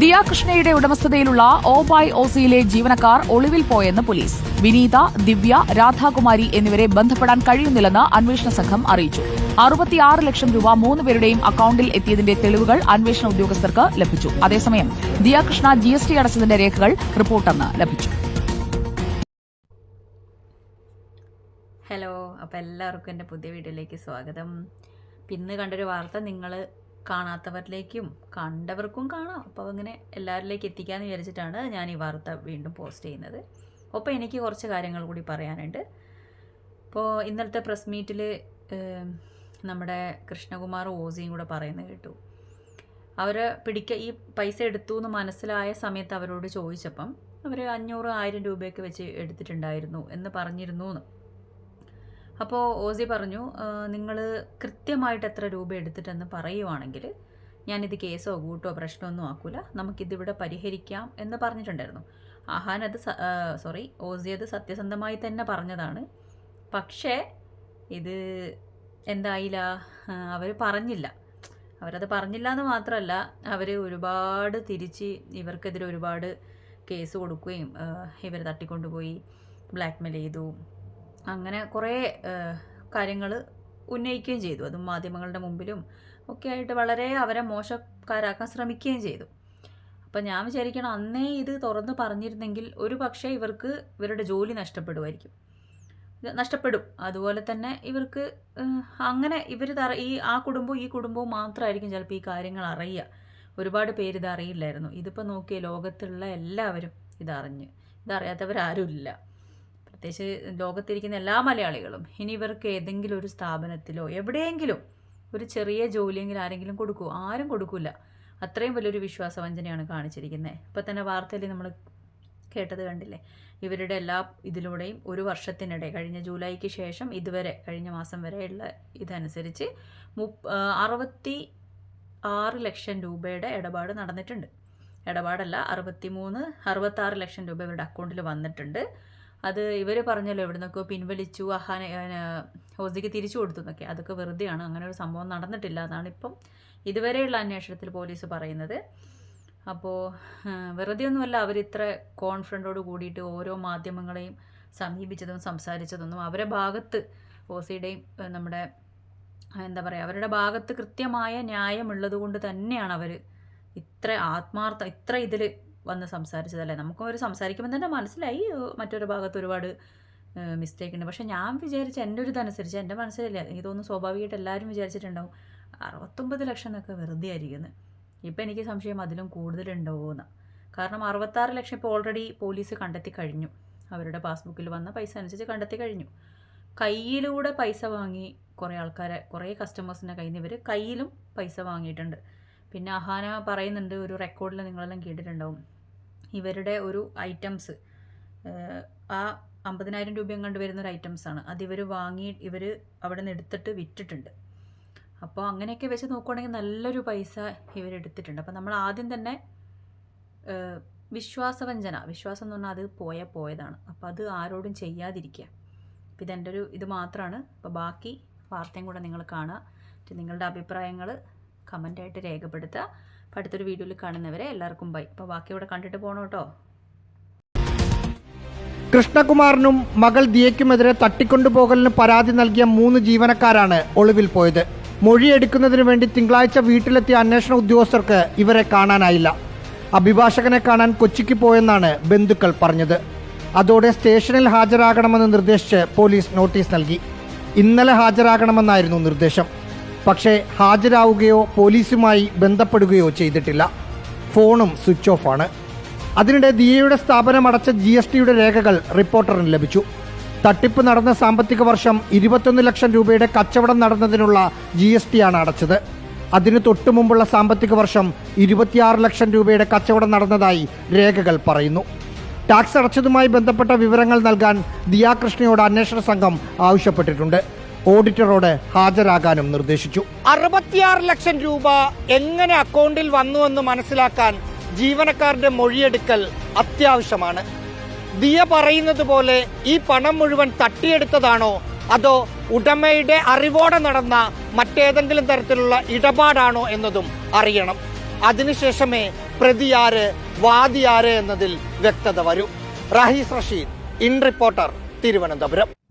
ദിയ കൃഷ്ണയുടെ ഉടമസ്ഥതയിലുള്ള ഓബായ് ഓസിയിലെ ജീവനക്കാർ ഒളിവിൽ പോയെന്ന് പോലീസ്. വിനീത ദിവ്യ രാധാകുമാരി എന്നിവരെ ബന്ധപ്പെടാൻ കഴിയുന്നില്ലെന്ന് അന്വേഷണ സംഘം അറിയിച്ചു. അറുപത്തിയാറ് ലക്ഷം രൂപ മൂന്ന് പേരുടെയും അക്കൌണ്ടിൽ എത്തിയതിന്റെ തെളിവുകൾ അന്വേഷണ ഉദ്യോഗസ്ഥർക്ക് ലഭിച്ചു. അതേസമയം ദിയാകൃഷ്ണ ജി എസ് ടി അടച്ചതിന്റെ രേഖകൾ റിപ്പോർട്ടെന്ന് ലഭിച്ചു. ഹലോ അപ്പോൾ എല്ലാവർക്കും എന്റെ പുതിയ വീഡിയോയിലേക്ക് സ്വാഗതം. ഇന്ന് കണ്ടൊരു വാർത്ത നിങ്ങൾ കാണാത്തവരിലേക്കും കണ്ടവർക്കും കാണാം. അപ്പോൾ അങ്ങനെ എല്ലാവരിലേക്ക് എത്തിക്കാമെന്ന് വിചാരിച്ചിട്ടാണ് ഞാൻ ഈ വാർത്ത വീണ്ടും പോസ്റ്റ് ചെയ്യുന്നത്. അപ്പോൾ എനിക്ക് കുറച്ച് കാര്യങ്ങൾ കൂടി പറയാനുണ്ട്. ഇപ്പോൾ ഇന്നലത്തെ പ്രസ് മീറ്റിൽ നമ്മുടെ കൃഷ്ണകുമാർ ഓസിയും കൂടെ പറയുന്നത് കേട്ടു. അവർ പിടിക്ക ഈ പൈസ എടുത്തു എന്ന് മനസ്സിലായ സമയത്ത് അവരോട് ചോദിച്ചപ്പം അവർ അഞ്ഞൂറ് ആയിരം രൂപയൊക്കെ വെച്ച് എടുത്തിട്ടുണ്ടായിരുന്നു എന്ന് പറഞ്ഞിരുന്നു എന്ന്. അപ്പോൾ ഓസി പറഞ്ഞു നിങ്ങൾ കൃത്യമായിട്ട് എത്ര രൂപ എടുത്തിട്ടെന്ന് പറയുവാണെങ്കിൽ ഞാനിത് കേസോ കൂട്ടോ പ്രശ്നമൊന്നും ആക്കൂല നമുക്കിതിവിടെ പരിഹരിക്കാം എന്ന് പറഞ്ഞിട്ടുണ്ടായിരുന്നു. ആഹാൻ അത് സോറി ഓസി അത് സത്യസന്ധമായി തന്നെ പറഞ്ഞതാണ്. പക്ഷേ ഇത് എന്തായില്ല? അവർ പറഞ്ഞില്ല. അവരത് പറഞ്ഞില്ല എന്ന് മാത്രമല്ല അവർ ഒരുപാട് തിരിച്ച് ഇവർക്കെതിരെ ഒരുപാട് കേസ് കൊടുക്കുകയും ഇവർ തട്ടിക്കൊണ്ടുപോയി ബ്ലാക്ക്മെയിൽ ചെയ്തു. അങ്ങനെ കുറേ കാര്യങ്ങൾ ഉന്നയിക്കുകയും ചെയ്തു. അതും മാധ്യമങ്ങളുടെ മുമ്പിലും ഒക്കെ ആയിട്ട് വളരെ അവരെ മോശക്കാരാക്കാൻ ശ്രമിക്കുകയും ചെയ്തു. അപ്പം ഞാൻ വിചാരിക്കണം അന്നേ ഇത് തുറന്ന് പറഞ്ഞിരുന്നെങ്കിൽ ഒരു പക്ഷേ ഇവർക്ക് ഇവരുടെ ജോലി നഷ്ടപ്പെടുമായിരിക്കും. നഷ്ടപ്പെടും. അതുപോലെ തന്നെ ഇവർക്ക് അങ്ങനെ ഇവർ തറ ഈ ആ കുടുംബവും ഈ കുടുംബവും മാത്രമായിരിക്കും ചിലപ്പോൾ ഈ കാര്യങ്ങൾ അറിയുക. ഒരുപാട് പേര് ഇത് അറിയില്ലായിരുന്നു. ഇതിപ്പോൾ നോക്കിയ ലോകത്തുള്ള എല്ലാവരും ഇതറിഞ്ഞ്. ഇതറിയാത്തവരാരും ഇല്ല പ്രത്യേകിച്ച് ലോകത്തിരിക്കുന്ന എല്ലാ മലയാളികളും ഇനി ഇവർക്ക് ഏതെങ്കിലും ഒരു സ്ഥാപനത്തിലോ എവിടെയെങ്കിലും ഒരു ചെറിയ ജോലിയെങ്കിലും ആരെങ്കിലും കൊടുക്കൂ. ആരും കൊടുക്കില്ല അത്രയും വലിയൊരു വിശ്വാസവഞ്ചനയാണ് കാണിച്ചിരിക്കുന്നത്. ഇപ്പം തന്നെ വാർത്തയിൽ നമ്മൾ കേട്ടത് കണ്ടില്ലേ? ഇവരുടെ എല്ലാ ഇതിലൂടെയും ഒരു വർഷത്തിനിടെ കഴിഞ്ഞ ജൂലൈക്ക് ശേഷം ഇതുവരെ കഴിഞ്ഞ മാസം വരെയുള്ള ഇതനുസരിച്ച് മുപ്പ അറുപത്തി ആറ് ലക്ഷം രൂപയുടെ ഇടപാട് നടന്നിട്ടുണ്ട്. ഇടപാടല്ല അറുപത്തി മൂന്ന് അറുപത്താറ് ലക്ഷം രൂപ ഇവരുടെ അക്കൗണ്ടിൽ വന്നിട്ടുണ്ട്. അത് ഇവർ പറഞ്ഞല്ലോ ഇവിടെ നിന്നൊക്കെ പിൻവലിച്ചു അഹാനെ ഹോസിക്ക് തിരിച്ചു കൊടുത്തു എന്നൊക്കെ അതൊക്കെ വെറുതെയാണ്. അങ്ങനെ ഒരു സംഭവം നടന്നിട്ടില്ല എന്നാണ് ഇപ്പം ഇതുവരെയുള്ള അന്വേഷണത്തിൽ പോലീസ് പറയുന്നത്. അപ്പോൾ വെറുതെ ഒന്നുമല്ല അവർ ഇത്ര കോൺഫിഡന്റോട് കൂടിയിട്ട് ഓരോ മാധ്യമങ്ങളെയും സമീപിച്ചതും സംസാരിച്ചതൊന്നും അവരെ ഭാഗത്ത് ഓസിയുടെയും നമ്മുടെ എന്താ പറയുക അവരുടെ ഭാഗത്ത് കൃത്യമായ ന്യായമുള്ളത് കൊണ്ട് തന്നെയാണ് അവർ ഇത്ര ആത്മാർത്ഥ ഇത്ര ഇതിൽ വന്ന് സംസാരിച്ചതല്ലേ? നമുക്കും അവർ സംസാരിക്കുമ്പോൾ തന്നെ മനസ്സിലായി. മറ്റൊരു ഭാഗത്ത് ഒരുപാട് മിസ്റ്റേക്ക് ഉണ്ട്. പക്ഷേ ഞാൻ വിചാരിച്ച എന്റെ ഒരു ഇതനുസരിച്ച് എന്റെ മനസ്സിലില്ല. ഇതൊന്നും സ്വാഭാവികമായിട്ട് എല്ലാവരും വിചാരിച്ചിട്ടുണ്ടാവും. അറുപത്തൊമ്പത് ലക്ഷം എന്നൊക്കെ വെറുതെ ആയിരിക്കുന്നത് ഇപ്പം എനിക്ക് സംശയം അതിലും കൂടുതലുണ്ടാവുമെന്ന് കാരണം അറുപത്താറ് ലക്ഷം ഇപ്പോൾ ഓൾറെഡി പോലീസ് കണ്ടെത്തി കഴിഞ്ഞു. അവരുടെ പാസ്ബുക്കിൽ വന്ന പൈസ അനുസരിച്ച് കണ്ടെത്തി കഴിഞ്ഞു. കയ്യിലൂടെ പൈസ വാങ്ങി കുറേ ആൾക്കാരെ കുറേ കസ്റ്റമേഴ്സിന്റെ കയ്യിൽ നിന്ന് ഇവർ കയ്യിലും പൈസ വാങ്ങിയിട്ടുണ്ട്. പിന്നെ അഹാന പറയുന്നുണ്ട് ഒരു റെക്കോർഡിൽ നിങ്ങളെല്ലാം കേട്ടിട്ടുണ്ടാവും. ഇവരുടെ ഒരു ഐറ്റംസ് ആ അമ്പതിനായിരം രൂപയും കണ്ട് വരുന്ന ഒരു ഐറ്റംസ് ആണ്. അത് ഇവർ വാങ്ങി ഇവർ അവിടെ നിന്ന് എടുത്തിട്ട് വിറ്റിട്ടുണ്ട്. അപ്പോൾ അങ്ങനെയൊക്കെ വെച്ച് നോക്കുകയാണെങ്കിൽ നല്ലൊരു പൈസ ഇവരെടുത്തിട്ടുണ്ട് അപ്പോൾ നമ്മൾ ആദ്യം തന്നെ വിശ്വാസവഞ്ചന വിശ്വാസം എന്ന് പറഞ്ഞാൽ അത് പോയ പോയതാണ്. അപ്പോൾ അത് ആരോടും ചെയ്യാതിരിക്കുക. അപ്പോൾ ഇതെന്റെ ഒരു ഇത് മാത്രമാണ് അപ്പോൾ ബാക്കി വാർത്തയും കൂടെ നിങ്ങൾ കാണുക. നിങ്ങളുടെ അഭിപ്രായങ്ങൾ കമന്റായിട്ട് രേഖപ്പെടുത്തുക. അപ്പോൾ അടുത്തൊരു വീഡിയോയിൽ കാണുന്നവരെ എല്ലാവർക്കും ബൈ. അപ്പോൾ ബാക്കി ഇവിടെ കണ്ടിട്ട് പോകണം കേട്ടോ കൃഷ്ണകുമാറിനും മകൾ ദിയയ്ക്കുമെതിരെ തട്ടിക്കൊണ്ടുപോകലിന് പരാതി നൽകിയ മൂന്ന് ജീവനക്കാരാണ് ഒളിവിൽ പോയത്. മൊഴിയെടുക്കുന്നതിനു വേണ്ടി തിങ്കളാഴ്ച വീട്ടിലെത്തിയ അന്വേഷണ ഉദ്യോഗസ്ഥർക്ക് ഇവരെ കാണാനായില്ല. അഭിഭാഷകനെ കാണാൻ കൊച്ചിക്ക് പോയെന്നാണ് ബന്ധുക്കൾ പറഞ്ഞത്. അതോടെ സ്റ്റേഷനിൽ ഹാജരാകണമെന്ന് നിർദ്ദേശിച്ച് പോലീസ് നോട്ടീസ് നൽകി. ഇന്നലെ ഹാജരാകണമെന്നായിരുന്നു നിർദ്ദേശം. പക്ഷേ ഹാജരാവുകയോ പോലീസുമായി ബന്ധപ്പെടുകയോ ചെയ്തിട്ടില്ല. ഫോണും സ്വിച്ച് ഓഫ് ആണ് അതിനിടെ ദിയയുടെ സ്ഥാപനം അടച്ച ജി എസ് ടിയുടെ രേഖകൾ റിപ്പോർട്ടറിന് ലഭിച്ചു. തട്ടിപ്പ് നടന്ന സാമ്പത്തിക വർഷം ഇരുപത്തൊന്ന് ലക്ഷം രൂപയുടെ കച്ചവടം നടന്നതിനുള്ള ജി എസ് ടി ആണ് അടച്ചത്. അതിനു തൊട്ടു മുമ്പുള്ള സാമ്പത്തിക വർഷം ഇരുപത്തിയാറ് ലക്ഷം രൂപയുടെ കച്ചവടം നടന്നതായി രേഖകൾ പറയുന്നു. ടാക്സ് അടച്ചതുമായി ബന്ധപ്പെട്ട വിവരങ്ങൾ നൽകാൻ ദിയാകൃഷ്ണയോട് അന്വേഷണ സംഘം ആവശ്യപ്പെട്ടിട്ടുണ്ട്. ഓഡിറ്ററോട് ഹാജരാകാനും നിർദ്ദേശിച്ചു. അറുപത്തിയാറ് ലക്ഷം രൂപ എങ്ങനെ അക്കൗണ്ടിൽ വന്നുവെന്ന് മനസ്സിലാക്കാൻ ജീവനക്കാരുടെ മൊഴിയെടുക്കൽ അത്യാവശ്യമാണ്. ദിയ പറയുന്നത് പോലെ ഈ പണം മുഴുവൻ തട്ടിയെടുത്തതാണോ അതോ ഉടമയുടെ അറിവോടെ നടന്ന മറ്റേതെങ്കിലും തരത്തിലുള്ള ഇടപാടാണോ എന്നതും അറിയണം. അതിനുശേഷമേ പ്രതിയാര് വാദിയാര് എന്നതിൽ വ്യക്തത വരൂ. Rahees Rasheed in reporter Thiruvananthapuram.